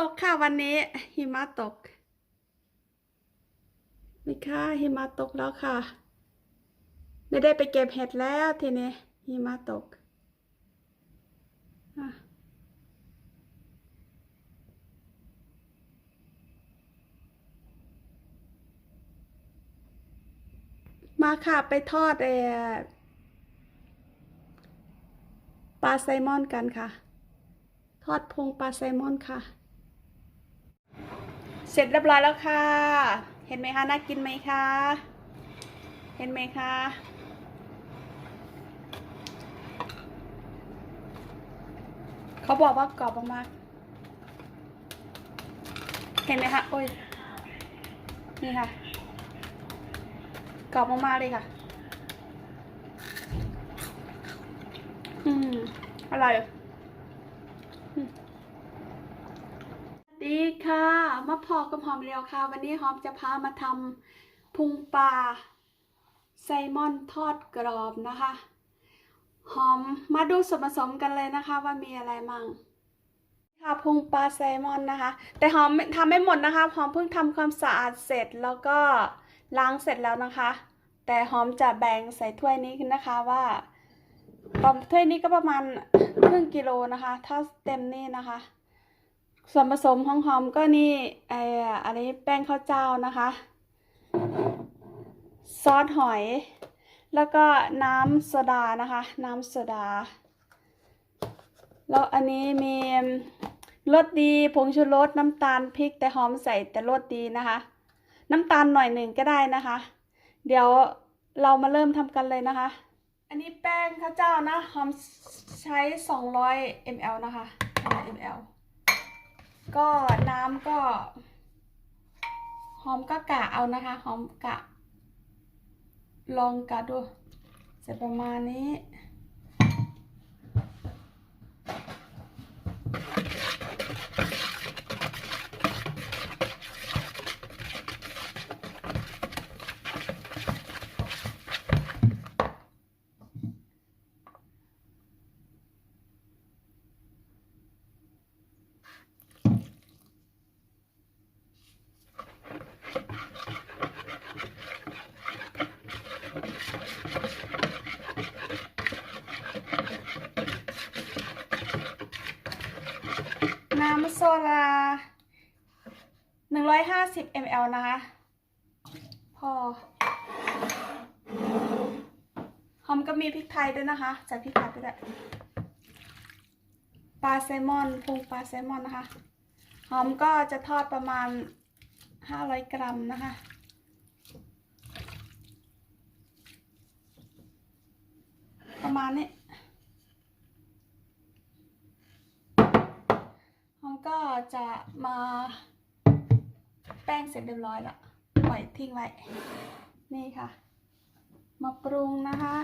ตกค่ะวันนี้ หิมะตกนี่ค่ะหิมะตกแล้วค่ะ ไม่ได้ไปเก็บเห็ดแล้วทีนี้หิมะตกมาค่ะไปทอดเอปลาไซมอนกันค่ะ ทอดพงปลาไซมอนค่ะ เสร็จเรียบร้อยแล้วค่ะ เห็นไหมคะน่ากินไหมคะ เห็นไหมคะเขาบอกว่ากรอบมากๆเห็นไหมคะโอ้ยนี่ค่ะกรอบมากๆเลยค่ะ อืมอร่อยอืม ดีค่ะ มาพอกับหอมเรียวค่ะ วันนี้หอมจะพามาทำพุงปลาไซมอนทอดกรอบนะคะ หอมมาดูส่วนผสมกันเลยนะคะว่ามีอะไรมั่งค่ะพุงปลาแซมอนนะคะ แต่หอมทำไม่หมดนะคะ หอมเพิ่งทำความสะอาดเสร็จแล้วก็ล้างเสร็จแล้วนะคะ แต่หอมจะแบ่งใส่ถ้วยนี้นะคะว่าถ้วยนี้ก็ประมาณครึ่งกิโลนะคะ ถ้าเต็มนี่นะคะ ส่วนผสมของหอมก็นี่ไออันนี้แป้งข้าวเจ้านะคะ ซอสหอย แล้วก็น้ำโซดานะคะ น้ำโซดา แล้วอันนี้มีรสดีผงชูรสน้ำตาลพริกแต่หอมใส่แต่รสดีนะคะ น้ำตาลหน่อยหนึ่งก็ได้นะคะ เดี๋ยวเรามาเริ่มทำกันเลยนะคะ อันนี้แป้งข้าวเจ้านะหอมใช้ 200 ml นะคะ ml ก็น้ำก็ หอมก็กะเอานะคะ หอมกะ ลองกะดูเส่ประมาณนี้ น้ำ โซดาหนึ่งร้อยห้าสิบ ml นะคะ พอ หอมก็มีพริกไทยด้วยนะคะใส่พริกไทยไปด้วยปลาแซลมอนพุงปลาแซลมอนนะคะ หอมก็จะทอดประมาณห้าร้อยกรัมนะคะประมาณนี้ หอมก็ จะมาแป้งเสร็จเรียบร้อยแล้วปล่อยทิ้งไว้ นี่ค่ะ มาปรุงนะคะ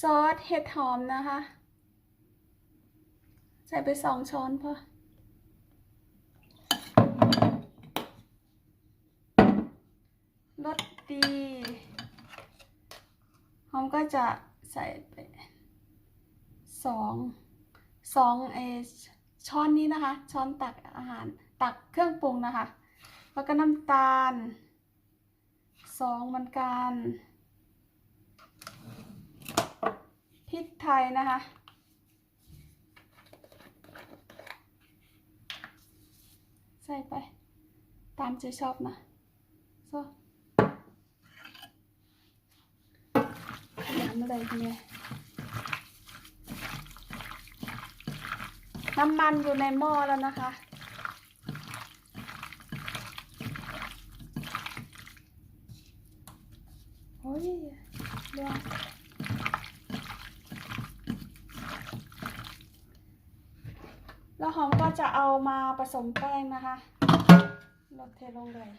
ซอสเห็ดหอมนะคะ ใส่ไปสองช้อนพอ รสดีหอม ก็จะใส่ไปสองสองเออช้อนนี้นะคะ ช้อนตักอาหารตักเครื่องปรุงนะคะ แล้วก็น้ำตาลสองเหมือนกันพริกไทยนะคะใส่ไป ตามใจชอบนะ so น้ำอะไรเนี่ยน้ำมันอยู่ในหม้อแล้วนะคะ โอ้ยเรื่องแล้วหอมก็จะเอามาผสมแป้งนะคะลดเทลงเลย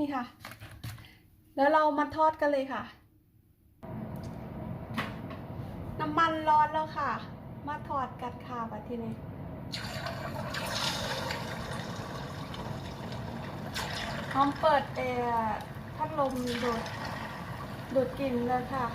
นี่ค่ะ แล้วเรามาทอดกันเลยค่ะ น้ำมันร้อนแล้วค่ะ มาทอดกันค่ะแบบทีนี้พร้อมเปิดแอร์พัดลมดูดดูดกลิ่นเลยค่ะ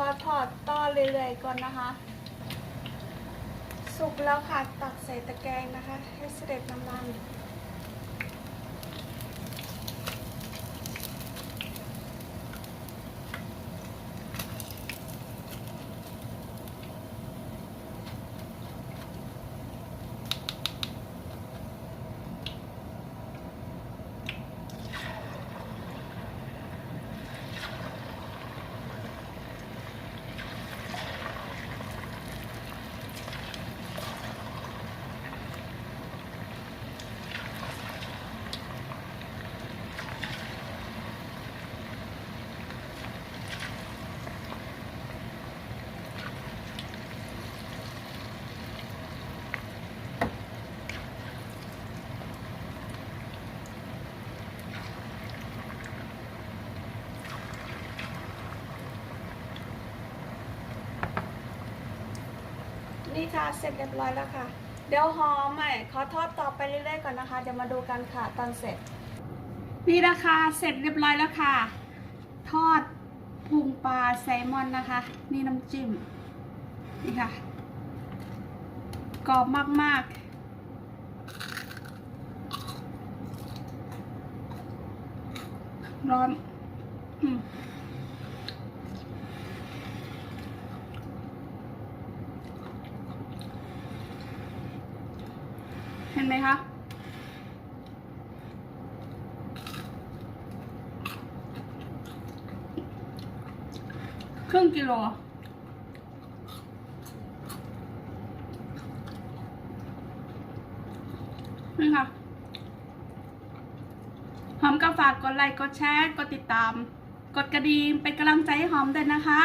ขอถอดต่อเรื่อยๆก่อนนะคะ สุกแล้วค่ะ ตักใส่ตะแกรงนะคะ ให้เสด็จน้ำมัน ค่ะ เสร็จเรียบร้อยแล้วค่ะ เดี๋ยวหอมใหม่ขอทอดต่อไปเรื่อยๆก่อนนะคะ เดี๋ยวมาดูกันค่ะตอนเสร็จ นี่นะคะ เสร็จเรียบร้อยแล้วค่ะ ทอดพุงปลาแซลมอนนะคะ นี่น้ำจิ้ม นี่ค่ะ กรอบมากๆร้อน อืม เห็น ไหมคะครึ่งกิโลนี่ค่ะหอมก็ฝากกดไลค์ กดแชร์ กดติดตาม กดกระดิ่งเป็นกำลังใจให้หอมด้วยนะคะ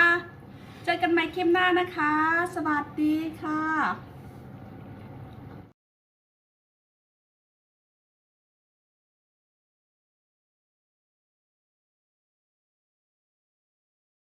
เจอกันใหม่คลิปหน้านะคะ สวัสดีค่ะ